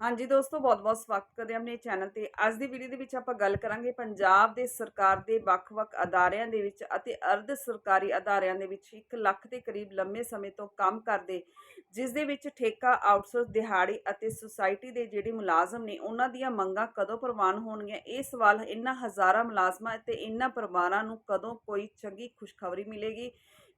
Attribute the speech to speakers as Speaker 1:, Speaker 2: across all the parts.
Speaker 1: ਹਾਂਜੀ ਦੋਸਤੋ, ਬਹੁਤ-ਬਹੁਤ ਸਵਾਗਤ ਕਰਦੇ ਹਾਂ ਆਪਣੇ ਚੈਨਲ ਤੇ। ਅੱਜ ਦੀ ਵੀਡੀਓ ਦੇ ਵਿੱਚ ਆਪਾਂ ਗੱਲ ਕਰਾਂਗੇ ਪੰਜਾਬ ਦੇ ਸਰਕਾਰ ਦੇ ਵੱਖ-ਵੱਖ ਅਦਾਰਿਆਂ ਦੇ ਵਿੱਚ ਅਤੇ ਅਰਧ ਸਰਕਾਰੀ ਅਦਾਰਿਆਂ ਦੇ ਵਿੱਚ 1 ਲੱਖ ਦੇ ਕਰੀਬ ਲੰਮੇ ਸਮੇਂ ਤੋਂ ਕੰਮ ਕਰਦੇ, ਜਿਸ ਦੇ ਵਿੱਚ ਠੇਕਾ ਆਊਟਸੋਰਸ ਦਿਹਾੜੀ ਅਤੇ ਸੁਸਾਇਟੀ ਦੇ ਜਿਹੜੇ ਮੁਲਾਜ਼ਮ ਨੇ, ਉਹਨਾਂ ਦੀਆਂ ਮੰਗਾਂ ਕਦੋਂ ਪ੍ਰਵਾਨ ਹੋਣਗੀਆਂ? ਇਹ ਸਵਾਲ ਇਹਨਾਂ ਹਜ਼ਾਰਾਂ ਮੁਲਾਜ਼ਮਾਂ ਅਤੇ ਇਹਨਾਂ ਪਰਿਵਾਰਾਂ ਨੂੰ ਕਦੋਂ ਕੋਈ ਚੰਗੀ ਖੁਸ਼ਖਬਰੀ ਮਿਲੇਗੀ?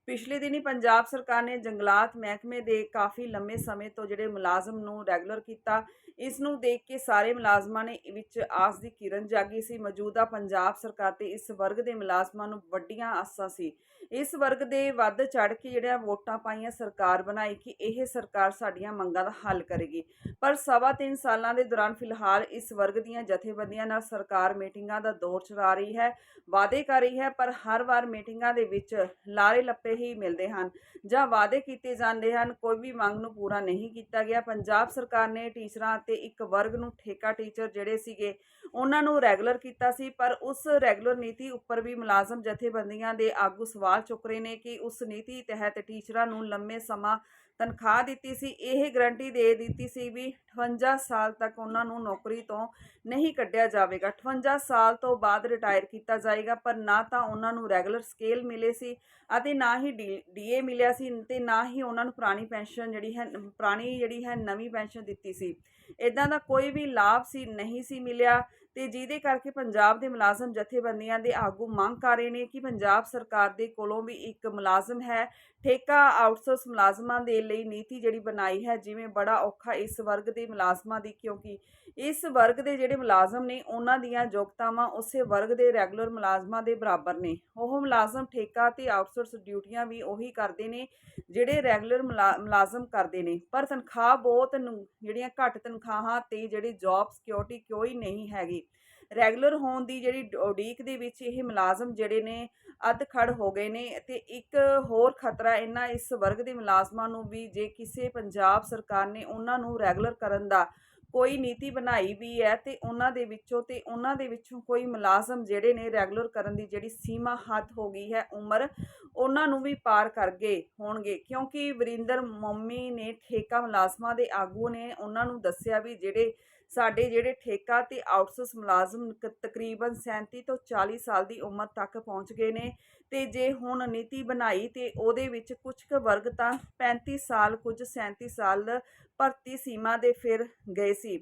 Speaker 1: ਪਿਛਲੇ ਦਿਨੀ ਪੰਜਾਬ ਸਰਕਾਰ ਨੇ ਜੰਗਲਾਤ ਮਹਿਕਮੇ ਦੇ ਕਾਫੀ ਲੰਮੇ ਸਮੇਂ ਤੋਂ ਜਿਹੜੇ ਮੁਲਾਜ਼ਮ ਨੂੰ ਰੈਗੂਲਰ ਕੀਤਾ, ਇਸ ਨੂੰ ਦੇਖ ਕੇ ਸਾਰੇ ਮੁਲਾਜ਼ਮਾਂ ਨੇ ਵਿੱਚ ਆਸ ਦੀ ਕਿਰਨ ਜਾਗੀ ਸੀ। ਮੌਜੂਦਾ ਪੰਜਾਬ ਸਰਕਾਰ ਤੇ ਇਸ ਵਰਗ ਦੇ ਮੁਲਾਜ਼ਮਾਂ ਨੂੰ ਵੱਡੀਆਂ ਆਸਾਂ ਸੀ। ਇਸ ਵਰਗ ਦੇ ਵੱਧ ਚੜ ਕੇ ਜਿਹੜੀਆਂ ਵੋਟਾਂ ਪਾਈਆਂ ਸਰਕਾਰ ਬਣਾਈ ਕਿ ਇਹ ਸਰਕਾਰ ਸਾਡੀਆਂ ਮੰਗਾਂ ਦਾ ਹੱਲ ਕਰੇਗੀ। ਪਰ ਸਵਾ ਤਿੰਨ ਸਾਲਾਂ ਦੇ ਦੌਰਾਨ ਫਿਲਹਾਲ ਇਸ ਵਰਗ ਦੀਆਂ ਜਥੇਬੰਦੀਆਂ ਨਾਲ ਸਰਕਾਰ ਮੀਟਿੰਗਾਂ ਦਾ ਦੌਰ ਚਲਾ ਰਹੀ ਹੈ, ਵਾਅਦੇ ਕਰ ਰਹੀ ਹੈ, ਪਰ ਹਰ ਵਾਰ ਮੀਟਿੰਗਾਂ ਦੇ ਵਿੱਚ ਲਾਰੇ ਲੱਪੇ ਹੀ ਮਿਲਦੇ ਹਨ ਜਾਂ ਵਾਅਦੇ ਕੀਤੇ ਜਾਂਦੇ ਹਨ, ਕੋਈ ਵੀ ਮੰਗ ਨੂੰ ਪੂਰਾ ਨਹੀਂ ਕੀਤਾ ਗਿਆ। ਪੰਜਾਬ ਸਰਕਾਰ ਨੇ ਟੀਚਰਾਂ ਅਤੇ ਇੱਕ ਵਰਗ ਨੂੰ ਠੇਕਾ ਟੀਚਰ ਜਿਹੜੇ ਸੀਗੇ, ਉਹਨਾਂ ਨੂੰ ਰੈਗੂਲਰ ਕੀਤਾ ਸੀ, ਪਰ ਉਸ ਰੈਗੂਲਰ ਨੀਤੀ ਉੱਪਰ ਵੀ ਮੁਲਾਜ਼ਮ ਜਥੇਬੰਦੀਆਂ ਦੇ ਆਗੂ ਸਵਾਲ ਚੁੱਕ ਰਹੇ ਨੇ ਕਿ ਉਸ ਨੀਤੀ ਤਹਿਤ ਟੀਚਰਾਂ ਨੂੰ ਲੰਮੇ ਸਮਾਂ ਤਨਖਾਹ ਦਿੱਤੀ ਸੀ, ਇਹ ਗਰੰਟੀ ਦੇ ਦਿੱਤੀ ਸੀ ਵੀ 58 ਸਾਲ ਤੱਕ ਉਹਨਾਂ ਨੂੰ ਨੌਕਰੀ ਤੋਂ ਨਹੀਂ ਕੱਢਿਆ ਜਾਵੇਗਾ। 58 ਸਾਲ ਤੋਂ ਬਾਅਦ ਰਿਟਾਇਰ ਕੀਤਾ ਜਾਏਗਾ, ਪਰ ਨਾ ਤਾਂ ਉਹਨਾਂ ਨੂੰ ਰੈਗੂਲਰ ਸਕੇਲ ਮਿਲੇ ਸੀ ਅਤੇ ਨਾ ਹੀ ਡੀਏ ਮਿਲਿਆ ਸੀ ਤੇ ਨਾ ਹੀ ਉਹਨਾਂ ਨੂੰ ਪੁਰਾਣੀ ਪੈਨਸ਼ਨ ਜਿਹੜੀ ਹੈ, ਪੁਰਾਣੀ ਜਿਹੜੀ ਹੈ ਨਵੀਂ ਪੈਨਸ਼ਨ ਦਿੱਤੀ ਸੀ। ਇਦਾਂ ਦਾ ਕੋਈ ਵੀ ਲਾਭ ਸੀ, ਨਹੀਂ ਸੀ ਮਿਲਿਆ। ਤੇ ਜਿਹਦੇ ਕਰਕੇ ਪੰਜਾਬ ਦੇ ਮੁਲਾਜ਼ਮ ਜਥੇਬੰਦੀਆਂ ਦੇ ਆਗੂ ਮੰਗ ਕਰ ਰਹੇ ਨੇ ਕਿ ਪੰਜਾਬ ਸਰਕਾਰ ਦੇ ਕੋਲੋਂ ਵੀ ਇੱਕ ਮੁਲਾਜ਼ਮ ਹੈ, ਠੇਕਾ ਆਊਟਸੋਰਸ ਮੁਲਾਜ਼ਮਾਂ ਦੇ ਲਈ ਨੀਤੀ ਜਿਹੜੀ ਬਣਾਈ ਹੈ, ਜਿਵੇਂ ਬੜਾ ਔਖਾ ਇਸ ਵਰਗ ਦੇ ਮੁਲਾਜ਼ਮਾਂ ਦੀ, ਕਿਉਂਕਿ ਇਸ ਵਰਗ ਦੇ ਜਿਹੜੇ ਮੁਲਾਜ਼ਮ ਨੇ, ਉਹਨਾਂ ਦੀਆਂ ਯੋਗਤਾਵਾਂ ਉਸੇ ਵਰਗ ਦੇ ਰੈਗੂਲਰ ਮੁਲਾਜ਼ਮਾਂ ਦੇ ਬਰਾਬਰ ਨੇ। ਉਹ ਮੁਲਾਜ਼ਮ ਠੇਕਾ ਤੇ ਆਊਟਸੋਰਸ ਡਿਊਟੀਆਂ ਵੀ ਉਹੀ ਕਰਦੇ ਨੇ, ਜਿਹੜੇ ਰੈਗੂਲਰ ਮੁਲਾਜ਼ਮ ਕਰਦੇ ਨੇ। ਪਰ ਤਨਖਾਹ ਬਹੁਤ ਨੂੰ- ਜਿਹੜੀਆਂ ਘੱਟ ਤਨਖਾਹਾਂ ਤੇ ਜਿਹੜੀ ਜੌਬ ਸਿਕਿਉਰਿਟੀ ਕੋਈ ਨਹੀਂ ਹੈਗੀ। ਰੈਗੂਲਰ ਹੋਣ ਦੀ ਜਿਹੜੀ ਉਡੀਕ ਦੇ ਵਿੱਚ ਇਹ ਮੁਲਾਜ਼ਮ ਜਿਹੜੇ ਨੇ ਅੱਧ ਖੜ ਹੋ ਗਏ ਨੇ ਤੇ ਇੱਕ ਹੋਰ ਖਤਰਾ ਇਹਨਾਂ ਇਸ ਵਰਗ ਦੇ ਮੁਲਾਜ਼ਮਾਂ ਨੂੰ ਵੀ ਜੇ ਕਿਸੇ ਪੰਜਾਬ ਸਰਕਾਰ ਨੇ ਉਹਨਾਂ ਨੂੰ ਰੈਗੂਲਰ ਕਰਨ ਦਾ ਕੋਈ ਨੀਤੀ ਬਣਾਈ ਵੀ ਹੈ ਤੇ ਉਹਨਾਂ ਦੇ ਵਿੱਚੋਂ ਤੇ ਉਹਨਾਂ ਦੇ ਵਿੱਚੋਂ ਕੋਈ ਮੁਲਾਜ਼ਮ ਜਿਹੜੇ ਨੇ ਰੈਗੂਲਰ ਕਰਨ ਦੀ ਜਿਹੜੀ ਸੀਮਾ ਹੱਦ ਹੋ ਗਈ ਹੈ, ਉਮਰ ਉਹਨਾਂ ਨੂੰ ਵੀ ਪਾਰ ਕਰ ਗਏ ਹੋਣਗੇ। ਕਿਉਂਕਿ ਵਰਿੰਦਰ ਮੰਮੀ ਨੇ ਠੇਕਾ ਮੁਲਾਜ਼ਮਾਂ ਦੇ ਆਗੂ ਨੇ, ਉਹਨਾਂ ਨੂੰ ਦੱਸਿਆ ਵੀ ਜਿਹੜੇ ਸਾਡੇ ਜਿਹੜੇ ਠੇਕਾ ਤੇ ਆਊਟਸੋਰਸ ਮੁਲਾਜ਼ਮ ਕ- ਤਕਰੀਬਨ 37 ਤੋਂ 40 ਸਾਲ ਦੀ ਉਮਰ ਤੱਕ ਪਹੁੰਚ ਗਏ ਨੇ ਤੇ ਜੇ ਹੁਣ ਨੀਤੀ ਬਣਾਈ ਤੇ ਉਹਦੇ ਵਿੱਚ ਕੁਝ ਕੁ ਵਰਗ ਤਾਂ 35 ਸਾਲ ਕੁਝ 37 ਸਾਲ ਭਰਤੀ ਸੀਮਾ ਦੇ ਫਿਰ ਗਏ ਸੀ।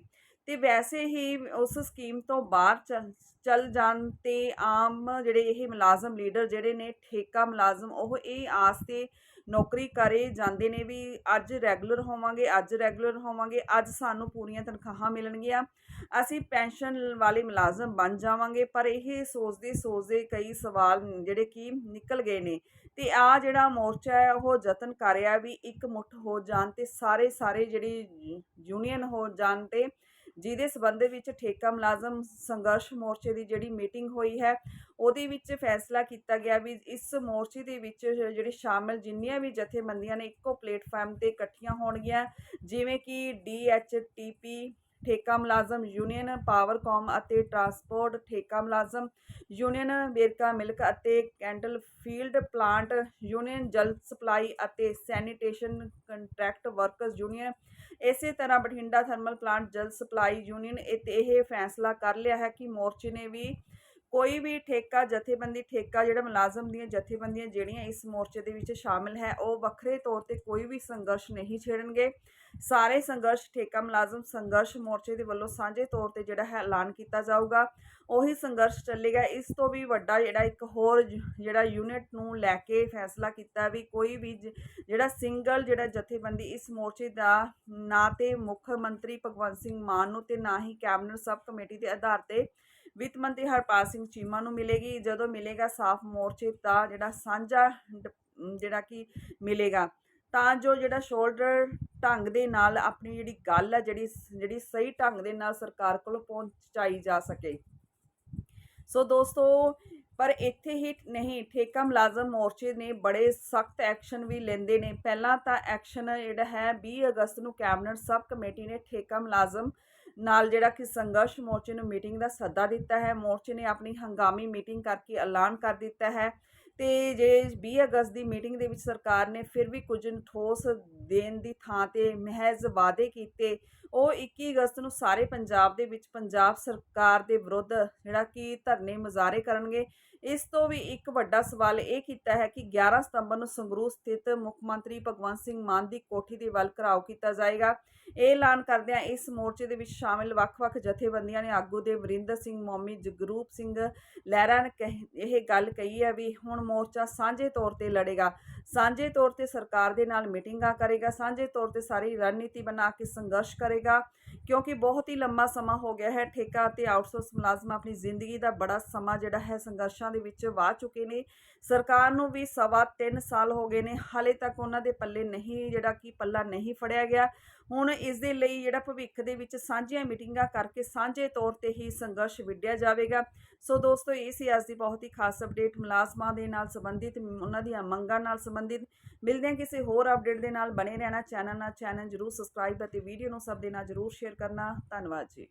Speaker 1: ਤੇ ਵੈਸੇ ਹੀ ਉਸ ਸਕੀਮ ਤੋਂ ਬਾਹਰ ਚੱਲ- ਜਾਣ ਤੇ ਆਮ ਜਿਹੜੇ ਇਹ ਮੁਲਾਜ਼ਮ ਲੀਡਰ ਜਿਹੜੇ ਨੇ, ਠੇਕਾ ਮੁਲਾਜ਼ਮ, ਉਹ ਇਹ ਆਸ ਤੇ ਨੌਕਰੀ ਕਰੇ ਜਾਂਦੇ ਨੇ ਵੀ ਅੱਜ ਰੈਗੂਲਰ ਹੋਵਾਂਗੇ, ਅੱਜ ਰੈਗੂਲਰ ਹੋਵਾਂਗੇ, ਅੱਜ ਸਾਨੂੰ ਪੂਰੀਆਂ ਤਨਖਾਹਾਂ ਮਿਲਣਗੀਆਂ। ਅਸੀਂ ਪੈਨਸ਼ਨ ਵਾਲੇ ਮੁਲਾਜ਼ਮ ਬਣ ਜਾਵਾਂਗੇ, ਪਰ ਇਹ ਸੋਚਦੇ ਸੋਚਦੇ ਕਈ ਸਵਾਲ ਜਿਹੜੇ ਕਿ ਨਿਕਲ ਗਏ ਨੇ। ਤੇ ਆ ਜਿਹੜਾ ਮੋਰਚਾ ਹੈ, ਉਹ ਯਤਨ ਕਰ ਰਿਹਾ ਵੀ ਇੱਕ ਮੁੱਠ ਹੋ ਜਾਣ ਤੇ ਸਾਰੇ ਸਾਰੇ ਜਿਹੜੇ ਯੂਨੀਅਨ ਹੋ ਜਾਣ ਤੇ ਜਿਹਦੇ ਸਬੰਧ ਵਿੱਚ ਠੇਕਾ ਮੁਲਾਜ਼ਮ ਸੰਘਰਸ਼ ਮੋਰਚੇ ਦੀ ਜਿਹੜੀ ਮੀਟਿੰਗ ਹੋਈ ਹੈ, ਉਹਦੇ ਵਿੱਚ ਫੈਸਲਾ ਕੀਤਾ ਗਿਆ ਵੀ ਇਸ ਮੋਰਚੇ ਦੇ ਵਿੱਚ ਜਿਹੜੇ ਸ਼ਾਮਲ ਜਿੰਨੀਆਂ ਵੀ ਜਥੇਬੰਦੀਆਂ ਨੇ, ਇੱਕੋ ਪਲੇਟਫਾਰਮ ਤੇ ਇਕੱਠੀਆਂ ਹੋਣਗੀਆਂ, ਜਿਵੇਂ ਕਿ ਡੀਐਚਟੀਪੀ ਠੇਕਾ ਮੁਲਾਜ਼ਮ ਯੂਨੀਅਨ ਪਾਵਰਕਾਮ ਅਤੇ ਟਰਾਂਸਪੋਰਟ ਠੇਕਾ ਮੁਲਾਜ਼ਮ ਯੂਨੀਅਨ, ਬੇਰਕਾ ਮਿਲਕ ਅਤੇ ਕੈਂਡਲ ਫੀਲਡ ਪਲਾਂਟ ਯੂਨੀਅਨ, ਜਲ ਸਪਲਾਈ ਅਤੇ ਸੈਨੀਟੇਸ਼ਨ ਕੰਟਰੈਕਟ ਵਰਕਰਸ ਯੂਨੀਅਨ। ਇਸੇ ਤਰ੍ਹਾਂ ਬਠਿੰਡਾ ਥਰਮਲ ਪਲਾਂਟ, ਜਲ ਸਪਲਾਈ ਯੂਨੀਅਨ ਇਹ ਇਹ ਫੈਸਲਾ ਕਰ ਲਿਆ ਹੈ ਕਿ ਮੋਰਚੇ ਨੇ ਵੀ ਕੋਈ ਵੀ ਠੇਕਾ, ਜਥੇਬੰਦੀ ਠੇਕਾ ਜਿਹੜਾ ਮੁਲਾਜ਼ਮ ਦੀਆਂ ਜਥੇਬੰਦੀਆਂ ਜਿਹੜੀਆਂ ਇਸ ਮੋਰਚੇ ਦੇ ਵਿੱਚ ਸ਼ਾਮਿਲ ਹੈ, ਉਹ ਵੱਖਰੇ ਤੌਰ ਤੇ ਕੋਈ ਵੀ ਸੰਘਰਸ਼ ਨਹੀਂ ਛੇੜਨਗੇ। ਸਾਰੇ ਸੰਘਰਸ਼, ਠੇਕਾ ਮੁਲਾਜ਼ਮ ਸੰਘਰਸ਼ ਮੋਰਚੇ ਦੇ ਵੱਲੋਂ ਸਾਂਝੇ ਤੌਰ ਤੇ ਜਿਹੜਾ ਹੈ ਐਲਾਨ ਕੀਤਾ ਜਾਊਗਾ। ਉਹੀ ਸੰਘਰਸ਼ ਚੱਲੇਗਾ। ਇਸ ਤੋਂ ਵੀ ਵੱਡਾ ਜਿਹੜਾ ਇੱਕ ਹੋਰ ਜਿਹੜਾ ਯੂਨਿਟ ਨੂੰ ਲੈ ਕੇ ਫੈਸਲਾ ਕੀਤਾ ਵੀ ਕੋਈ ਵੀ ਜਿਹੜਾ ਸਿੰਗਲ ਜਿਹੜਾ ਜਥੇਬੰਦੀ ਇਸ ਮੋਰਚੇ ਦਾ ਨਾ ਤੇ ਮੁੱਖ ਮੰਤਰੀ ਭਗਵੰਤ ਸਿੰਘ ਮਾਨ ਨੂੰ ਤੇ ਨਾ ਹੀ ਕੈਬਨਿਟ ਸਬ ਕਮੇਟੀ ਦੇ ਆਧਾਰ ਤੇ ਵਿੱਤ ਮੰਤਰੀ ਹਰਪਾਲ ਸਿੰਘ ਚੀਮਾ ਨੂੰ ਮਿਲੇਗੀ। ਜਦੋਂ ਮਿਲੇਗਾ ਸਾਫ਼ ਮੋਰਚੇ ਦਾ ਜਿਹੜਾ ਸਾਂਝਾ ਜਿਹੜਾ ਕਿ ਮਿਲੇਗਾ, ਤਾਂ ਜੋ ਜਿਹੜਾ ਸ਼ੋਲਡਰ ਢੰਗ ਦੇ ਨਾਲ ਆਪਣੀ ਜਿਹੜੀ ਗੱਲ ਹੈ ਜਿਹੜੀ ਜਿਹੜੀ ਸਹੀ ਢੰਗ ਦੇ ਨਾਲ ਸਰਕਾਰ ਕੋਲ ਪਹੁੰਚਾਈ ਜਾ ਸਕੇ। ਸੋ ਦੋਸਤੋ, ਪਰ ਇੱਥੇ ਹੀ ਨਹੀਂ, ਠੇਕਾ ਮੁਲਾਜ਼ਮ ਮੋਰਚੇ ਨੇ ਬੜੇ ਸਖਤ ਐਕਸ਼ਨ ਵੀ ਲੈਂਦੇ ਨੇ। ਪਹਿਲਾਂ ਤਾਂ ਐਕਸ਼ਨ ਜਿਹੜਾ ਹੈ 20 ਅਗਸਤ ਨੂੰ ਕੈਬਨਿਟ ਸਬ ਕਮੇਟੀ ਨੇ ਠੇਕਾ ਮੁਲਾਜ਼ਮ ਨਾਲ ਜਿਹੜਾ ਕਿ ਸੰਘਰਸ਼ ਮੋਰਚੇ ਨੂੰ ਮੀਟਿੰਗ ਦਾ ਸੱਦਾ ਦਿੱਤਾ ਹੈ, ਮੋਰਚੇ ਨੇ ਆਪਣੀ ਹੰਗਾਮੀ ਮੀਟਿੰਗ ਕਰਕੇ ਐਲਾਨ ਕਰ ਦਿੱਤਾ ਹੈ ਤੇ ਜੇ 20 ਅਗਸਤ ਦੀ ਮੀਟਿੰਗ ਦੇ ਵਿੱਚ ਸਰਕਾਰ ਨੇ ਫਿਰ ਵੀ ਕੁਝ ਠੋਸ ਦੇਣ ਦੀ ਥਾਂ ਤੇ ਮਹਿਜ਼ ਵਾਅਦੇ ਕੀਤੇ, ਉਹ 21 ਅਗਸਤ ਨੂੰ ਸਾਰੇ ਪੰਜਾਬ ਦੇ ਵਿੱਚ ਪੰਜਾਬ ਸਰਕਾਰ ਦੇ ਵਿਰੁੱਧ ਜਿਹੜਾ ਕਿ ਧਰਨੇ ਮੁਜ਼ਾਹਰੇ ਕਰਨਗੇ। ਇਸ ਤੋਂ ਵੀ ਇੱਕ ਵੱਡਾ ਸਵਾਲ ਇਹ ਕੀਤਾ ਹੈ ਕਿ 11 ਸਤੰਬਰ ਨੂੰ ਸੰਗਰੂਰ ਸਥਿਤ ਮੁੱਖ ਮੰਤਰੀ ਭਗਵੰਤ ਸਿੰਘ ਮਾਨ ਦੀ ਕੋਠੀ ਦੇ ਵੱਲ ਘਰਾਓ ਕੀਤਾ ਜਾਏਗਾ। ਇਹ ਐਲਾਨ ਕਰਦਿਆਂ ਇਸ ਮੋਰਚੇ ਦੇ ਵਿੱਚ ਸ਼ਾਮਿਲ ਵੱਖ-ਵੱਖ ਜਥੇਬੰਦੀਆਂ ਨੇ ਆਗੂ ਦੇ ਵਰਿੰਦਰ ਸਿੰਘ, ਮੌਮੀ ਜਗਰੂਪ ਸਿੰਘ ਲਹਿਰਾ ਨੇ ਕਹਿ- ਇਹ ਗੱਲ ਕਹੀ ਹੈ ਵੀ ਹੁਣ ਮੋਰਚਾ ਸਾਂਝੇ ਤੌਰ ਤੇ ਲੜੇਗਾ। ਸਾਂਝੇ ਤੌਰ ਤੇ ਸਰਕਾਰ ਦੇ ਨਾਲ ਮੀਟਿੰਗਾਂ ਕਰੇਗਾ। ਸਾਂਝੇ ਤੌਰ ਤੇ ਸਾਰੀ ਰਣਨੀਤੀ ਬਣਾ ਕੇ ਸੰਘਰਸ਼ ਕਰੇਗਾ। ਕਿਉਂਕਿ ਬਹੁਤ ਹੀ ਲੰਮਾ ਸਮਾਂ ਹੋ ਗਿਆ ਹੈ। ਠੇਕਾ ਅਤੇ ਆਊਟਸੋਰਸ ਮੁਲਾਜ਼ਮ ਆਪਣੀ ਜ਼ਿੰਦਗੀ ਦਾ ਬੜਾ ਸਮਾਂ ਜਿਹੜਾ ਹੈ ਸੰਘਰਸ਼ਾਂ ਦੇ ਵਿੱਚ ਵਾਹ ਚੁੱਕੇ ਨੇ। ਸਰਕਾਰ ਨੂੰ ਵੀ ਸਵਾ 3 ਸਾਲ ਹੋ ਗਏ ਨੇ। ਹਾਲੇ ਤੱਕ ਉਹਨਾਂ ਦੇ ਪੱਲੇ ਨਹੀਂ, ਜਿਹੜਾ ਕਿ ਪੱਲਾ ਨਹੀਂ ਫੜਿਆ ਗਿਆ। ਹੁਣ ਇਸ ਦੇ ਲਈ ਜਿਹੜਾ ਭਵਿੱਖ ਦੇ ਵਿੱਚ ਸਾਂਝੀਆਂ ਮੀਟਿੰਗਾਂ ਕਰਕੇ ਸਾਂਝੇ ਤੌਰ ਤੇ ਹੀ ਸੰਘਰਸ਼ ਵਿੱਢਿਆ ਜਾਵੇਗਾ। ਸੋ ਦੋਸਤੋ, ਇਹ ਸੀ ਅੱਜ ਦੀ ਬਹੁਤ ਹੀ ਖਾਸ ਅਪਡੇਟ ਮੁਲਾਜ਼ਮਾਂ ਦੇ ਨਾਲ ਸੰਬੰਧਿਤ, ਉਹਨਾਂ ਦੀਆਂ ਮੰਗਾਂ ਨਾਲ ਸੰਬੰਧਿਤ। ਮਿਲਦੇ ਹਾਂ ਕਿਸੇ ਹੋਰ ਅਪਡੇਟ ਦੇ ਨਾਲ। ਬਣੇ ਰਹਿਣਾ ਚੈਨਲ ਨਾਲ। ਚੈਨਲ ਜਰੂਰ ਸਬਸਕ੍ਰਾਈਬ ਅਤੇ ਵੀਡੀਓ ਨੂੰ ਸਭ ਦੇ ਨਾਲ ਜਰੂਰ ਸ਼ੇਅਰ ਕਰਨਾ। ਧੰਨਵਾਦ ਜੀ।